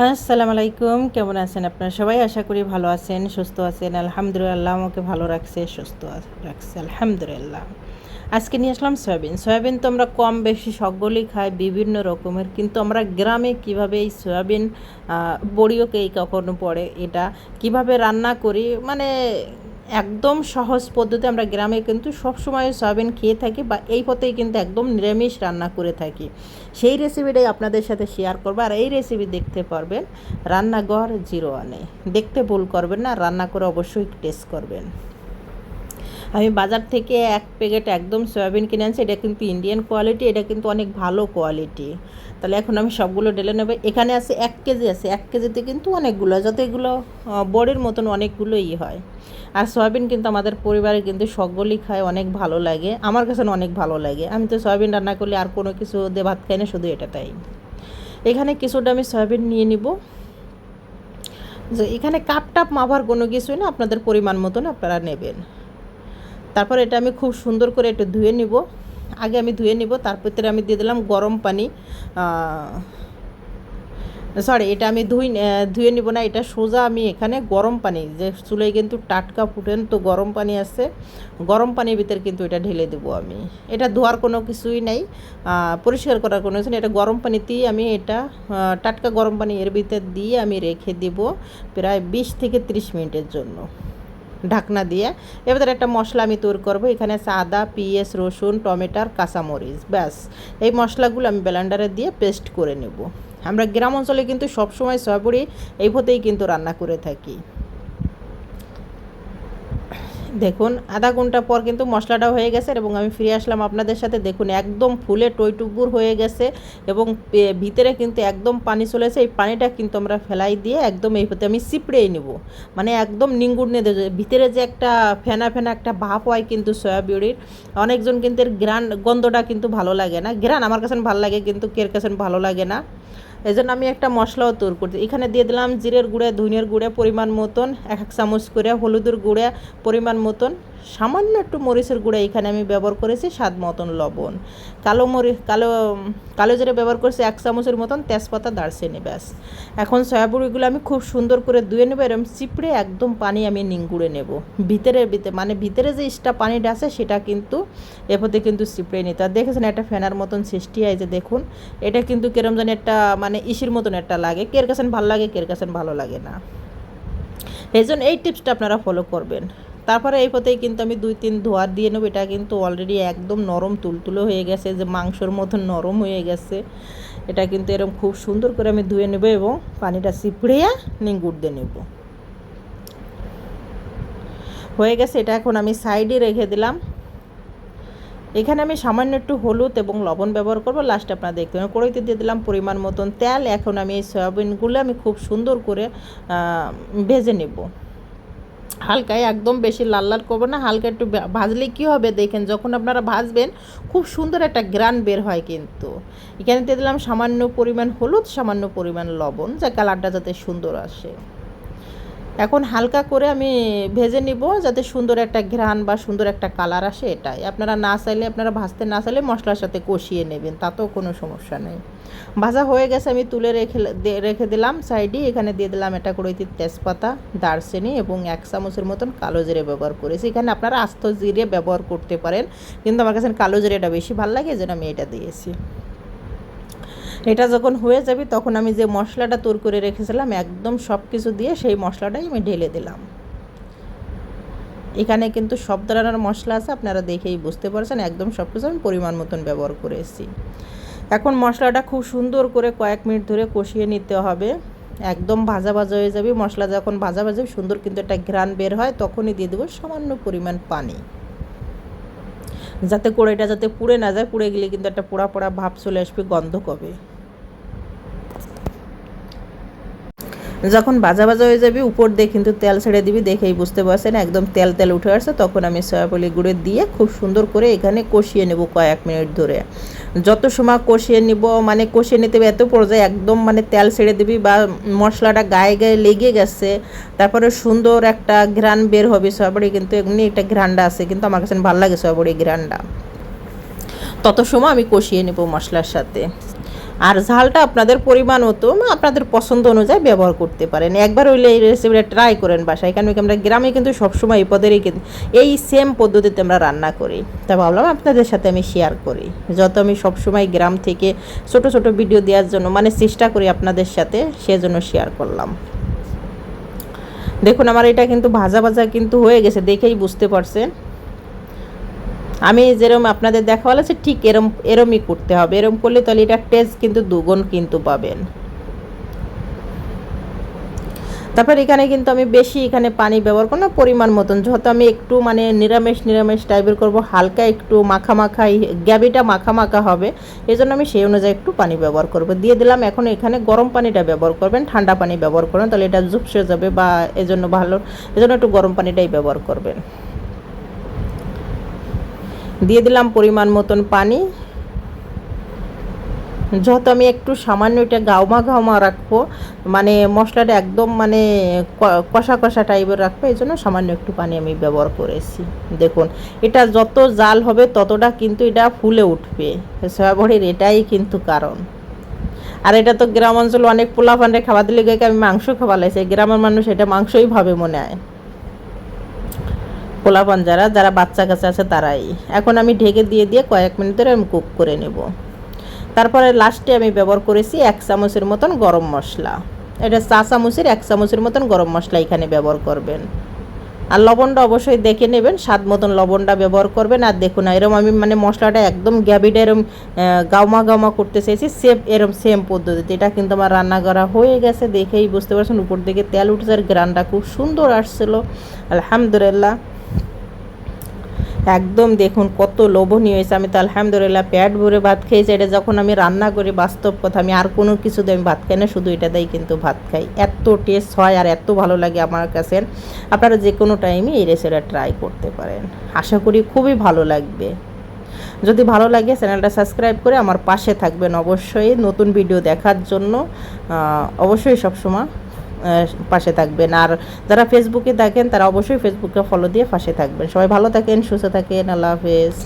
আসসালামু আলাইকুম কেমন আছেন আপনারা সবাই? আশা করি ভালো আছেন, সুস্থ আছেন, আলহামদুলিল্লাহ, আমাকে ভালো রাখছে, সুস্থ রাখছে, আলহামদুলিল্লাহ। আজকে নিয়ে আসলাম সয়াবিন। সয়াবিন তো আমরা কম বেশি সকলেই খাই, বিভিন্ন রকমের, কিন্তু আমরা গ্রামে কীভাবে এই সয়াবিন বড়িও বড়িওকে এই কখনো পড়ে, এটা কীভাবে রান্না করি মানে একদম সহজ পদ্ধতি আমরা গ্রামে কিন্তু সবসময় সয়াবিন খেয়ে থাকি বা এই পথেই কিন্তু একদম নিরামিষ রান্না করে থাকি। সেই রেসিপিটাই আপনাদের সাথে শেয়ার করব। আর এই রেসিপি দেখতে পারবেন রান্নাঘর জিরো ওয়ানে। দেখতে ভুল করবেন না, রান্না করে অবশ্যই টেস্ট করবেন। আমি বাজার থেকে এক প্যাকেট একদম সয়াবিন কিনে আনছি, এটা কিন্তু ইন্ডিয়ান কোয়ালিটি এটা কিন্তু অনেক ভালো কোয়ালিটি তাহলে এখন আমি সবগুলো ঢেলে নেব। এখানে আছে এক কেজি, আছে এক কেজিতে কিন্তু অনেকগুলো, যাতে এগুলো বড়ির মতন অনেকগুলোই হয়। আর সয়াবিন কিন্তু আমাদের পরিবারে কিন্তু সকলেই খায়, অনেক ভালো লাগে। আমার কাছে অনেক ভালো লাগে। আমি তো সয়াবিন রান্না করলে আর কোনো কিছু দিয়ে ভাত খাই না, শুধু এটা তাই। এখানে কিছুটা আমি সয়াবিন নিয়ে নিব। যে এখানে কাপ টাপ মাভার কোনো কিছুই না, আপনাদের পরিমাণ মতন আপনারা নেবেন। তারপর এটা আমি খুব সুন্দর করে একটু ধুয়ে নিব। আগে আমি ধুয়ে নিব, তারপর আমি দিয়ে দিলাম গরম পানি। সরি এটা আমি ধুই ধুয়ে নিব না, এটা সোজা আমি এখানে গরম পানি, যে চুলে কিন্তু টাটকা ফুটেন তো গরম পানি আছে, গরম পানির ভিতরে কিন্তু এটা ঢেলে দেবো আমি। এটা ধোয়ার কোনো কিছুই নেই পরিষ্কার করার কোনো কিছু এটা গরম পানিতেই আমি এটা টাটকা গরম পানি এর ভিতর দিয়ে আমি রেখে দিব প্রায় বিশ থেকে ত্রিশ মিনিটের জন্য। ঢাকনা দিয়ে। এবার একটা মশলা আমি তৈরি করব। এখানে সাদা পিএস পিঁয়াজ, রসুন টমেটার কাঁচামরিচ, ব্যাস। এই মশলাগুলো আমি ব্লেন্ডারে দিয়ে পেস্ট করে নেব। আমরা গ্রাম অঞ্চলে কিন্তু সবসময় সয়াবড়ি এই ভোতেই কিন্তু রান্না করে থাকি। দেখুন, আধা ঘণ্টা পর কিন্তু মশলাটা হয়ে গেছে এবং আমি ফিরে আসলাম আপনাদের সাথে। দেখুন, একদম ফুলে টইটুকুর হয়ে গেছে এবং ভিতরে কিন্তু একদম পানি চলেছে এই পানিটা কিন্তু আমরা ফেলাই দিয়ে একদম এই হতে আমি চিপড়েই নেব। মানে একদম নিঙ্গুর নিয়ে ভিতরে যে একটা ফেনা ফেনা একটা ভাপ হয় কিন্তু সয়াবিড়ির অনেকজন কিন্তু এর গ্রান গন্ধটা কিন্তু ভালো লাগে না। গ্রান আমার কাছে ভালো লাগে কিন্তু কের কাছে ভালো লাগে না। এই জন্য আমি একটা মশলাও তৈরি করছি। এখানে দিয়ে দিলাম জিরের গুঁড়ে ধুনের গুঁড়ে পরিমাণ মতন, এক এক চামচ করে হলুদের গুঁড়ে পরিমাণ মতন। সামান্য একটু মরিচের গুঁড়ে এখানে আমি ব্যবহার করেছি স্বাদ মতন লবণ। কালো মরিচ কালো কালো জিরে ব্যবহার করেছি এক চামচের মতন তেজপাতা, দারচিনি, ব্যাস। এখন সয়াবুড়িগুলো আমি খুব সুন্দর করে ধুয়ে নেব এরকম চিপড়ে একদম পানি আমি নিংগুড়ে নেব। ভিতরের ভিতরে মানে ভিতরে যে ইস্টা পানিটা আছে সেটা কিন্তু এরপরে কিন্তু চিপড়ে নিতে আর দেখেছেন একটা ফ্যানার মতন সৃষ্টি হয় যে দেখুন, এটা কিন্তু কেরম জানি একটা মানে ইসির মতন একটা লাগে। কের কাছেন ভালো লাগে কের কাছেন ভালো লাগে না। এই জন্য এই টিপসটা আপনারা ফলো করবেন। তারপরে এই পথেই কিন্তু আমি দুই তিন ধোয়ার দিয়ে নেব। এটা কিন্তু অলরেডি একদম নরম তুলতুলো হয়ে গেছে, যে মাংসর মতন নরম হয়ে গেছে। এটা কিন্তু এরকম খুব সুন্দর করে আমি ধুয়ে নেব এবং পানিটা চিপড়িয়ে নিঙ্গুর দিয়ে নেব। হয়ে গেছে, এটা এখন আমি সাইডে রেখে দিলাম। এখানে আমি সামান্য একটু হলুদ এবং লবণ ব্যবহার করব। লাস্টে আপনারা দেখতে পাবেন, কড়াইতে দিয়ে দিলাম পরিমাণ মতন তেল। এখন আমি এই সয়াবিনগুলো আমি খুব সুন্দর করে ভেজে নেব। হালকায় একদম বেশি লাল লাল করব না, হালকা একটু ভাজলে কী হবে দেখেন, যখন আপনারা ভাজবেন খুব সুন্দর একটা গ্রান বের হয় কিন্তু। এখানে দিয়ে দিলাম সামান্য পরিমাণ হলুদ, সামান্য পরিমাণ লবণ, যা কালারটা যাতে সুন্দর আসে। এখন হালকা করে আমি ভেজে নিব যাতে সুন্দর একটা ঘ্রাণ বা সুন্দর একটা কালার আসে এটাই। আপনারা না চাইলে, আপনারা ভাজতে না চাইলে মশলার সাথে কষিয়ে নেবেন, তাতেও কোনো সমস্যা নেই। ভাজা হয়ে গেছে, আমি তুলে রেখে রেখে দিলাম সাইডে। এখানে দিয়ে দিলাম এটা করে তেজপাতা, দারচিনি এবং এক চামচের মতন কালো জিরে ব্যবহার করেছি। এখানে আপনারা আস্ত জিরে ব্যবহার করতে পারেন, কিন্তু আমার কাছে কালো জিরেটা বেশি ভালো লাগে যেন আমি এটা দিয়েছি। এটা যখন হয়ে যাবে, তখন আমি যে মশলাটা তৈরি করে রেখেছিলাম, একদম সব কিছু দিয়ে সেই মশলাটাই আমি ঢেলে দিলাম। এখানে কিন্তু সব ধরনের মশলা আছে, আপনারা দেখেই বুঝতে পারছেন, একদম সব কিছু আমি পরিমাণ মতন ব্যবহার করেছি এখন মশলাটা খুব সুন্দর করে কয়েক মিনিট ধরে কষিয়ে নিতে হবে। একদম ভাজা ভাজা হয়ে যাবে, মশলা যখন ভাজা ভাজা সুন্দর কিন্তু একটা ঘ্রাণ বের হয়, তখনই দিয়ে দেবো সামান্য পরিমাণ পানি। যাতে কড়াইটা যাতে পুড়ে না যায়, পুড়ে গেলে কিন্তু একটা পোড়া পোড়া ভাব চলে আসবে গন্ধ কবে। যখন ভাজা ভাজা হয়ে যাবে, উপর দিয়ে কিন্তু তেল ছেড়ে দিবি, দেখেই বুঝতে পারছেন, একদম তেল তেল উঠে আসছে, তখন আমি সয়াবলি গুঁড়ো দিয়ে খুব সুন্দর করে এখানে কষিয়ে নেব কয়েক মিনিট ধরে। যত সময় কষিয়ে নিব মানে কষিয়ে নিতে হবে এত পর্যায়ে, একদম মানে তেল ছেড়ে দিবি বা মশলাটা গায়ে গায়ে লেগে গেছে, তারপরে সুন্দর একটা ঘ্রাণ বের হবে সয়াবড়ি কিন্তু এমনি একটা ঘ্রাণটা আছে, কিন্তু আমার কাছে ভালো লাগে সয়াবড়ি ঘ্রাণটা। তত সময় আমি কষিয়ে নেব মশলার সাথে। আর ঝালটা আপনাদের পরিমাণ মতো আপনাদের পছন্দ অনুযায়ী ব্যবহার করতে পারেন। একবার হইলে এই রেসিপিটা ট্রাই করেন বাসায়, কারণ কি আমরা গ্রামে কিন্তু সবসময় এই পদেরই কিন্তু, এই সেম পদ্ধতিতে আমরা রান্না করি। তা ভাবলাম আপনাদের সাথে আমি শেয়ার করি। যত আমি সবসময় গ্রাম থেকে ছোট ছোট ভিডিও দেওয়ার জন্য মানে চেষ্টা করি আপনাদের সাথে, সেজন্য শেয়ার করলাম। দেখুন, আমার এটা কিন্তু ভাজা ভাজা কিন্তু হয়ে গেছে, দেখেই বুঝতে পারছেন। আমি যেরকম আপনাদের দেখা বলেছে ঠিক এরম, এরমই করতে হবে। এরম করলে তাহলে এটার টেস্ট কিন্তু দুগুণ কিন্তু পাবেন। তারপর এখানে কিন্তু আমি বেশি এখানে পানি ব্যবহার করব না, পরিমাণ মতন। যেহেতু আমি একটু মানে নিরামিষ নিরামিষ টাইপের করব, হালকা একটু মাখা মাখা গ্যাবিটা মাখা মাখা হবে এই জন্য আমি সেই অনুযায়ী একটু পানি ব্যবহার করব। দিয়ে দিলাম, এখন এখানে গরম পানিটা ব্যবহার করবেন, ঠান্ডা পানি ব্যবহার করবেন, তাহলে এটা জুপসে যাবে বা এজন্য ভালো, এজন্য একটু গরম পানিটাই ব্যবহার করবেন। দিয়ে দিলাম পরিমাণ মতন পানি। যেহেতু আমি একটু সামান্য এটা গাউমা গাউমা রাখব মানে মশলাটা একদম মানে কষা কষা টাইপের রাখব, এই জন্য সামান্য একটু পানি আমি ব্যবহার করেছি। দেখুন, এটা যত জাল হবে ততটা কিন্তু এটা ফুলে উঠবে। সয়াবড়ির এটাই কিন্তু কারণ। আর এটা তো গ্রাম অঞ্চলে অনেক পোলা ফান্ডে খাবার দিলে গিয়ে আমি মাংস খাওয়া লাগছে গ্রামের মানুষ এটা মাংসই ভাবে মনে হয়। পোলাপান যারা যারা বাচ্চা কাছে আছে তারাই। এখন আমি ঢেকে দিয়ে দিয়ে কয়েক মিনিট ধরে আমি কুক করে নেব। তারপরে লাস্টে আমি ব্যবহার করেছি এক চামচের মতন গরম মশলা। এটা চা চামচের এক চামচের মতন গরম মশলা এখানে ব্যবহার করবেন। আর লবণটা অবশ্যই দেখে নেবেন, স্বাদ মতন লবণটা ব্যবহার করবেন। আর দেখুন, এরম আমি মানে মশলাটা একদম গ্যাবিটা এরম গাউমা গাউমা করতে চাইছি সেম এরম সেম পদ্ধতিতে। এটা কিন্তু আমার রান্না করা হয়ে গেছে, দেখেই বুঝতে পারছেন, উপর দিকে তেল উঠছে আর গ্রানটা খুব সুন্দর আসছিল। আলহামদুলিল্লাহ। একদম দেখুন কত লোভনীয় হয়েছে। আমি তো আলহামদুলিল্লাহ পেট ভরে ভাত খেয়েছি। এটা যখন আমি রান্না করি, বাস্তব কথা, আমি আর কোনো কিছু দিয়ে আমি ভাত খাই না, শুধু এটা দিয়েই কিন্তু ভাত খাই। এত টেস্ট হয় আর এত ভালো লাগে আমার কাছে। আপনারা যে কোনো টাইমে এই রেসিপিটা ট্রাই করতে পারেন। আশা করি খুবই ভালো লাগবে। যদি ভালো লাগে চ্যানেলটা সাবস্ক্রাইব করে আমার পাশে থাকবেন অবশ্যই। নতুন ভিডিও দেখার জন্য অবশ্যই সবসময় পাশে থাকবেন। আর যারা ফেসবুকে দেখেন, তারা অবশ্যই ফেসবুকে ফলো দিয়ে পাশে থাকবেন। সবাই ভালো থাকেন, সুস্থ থাকেন। আল্লাহ হাফেজ।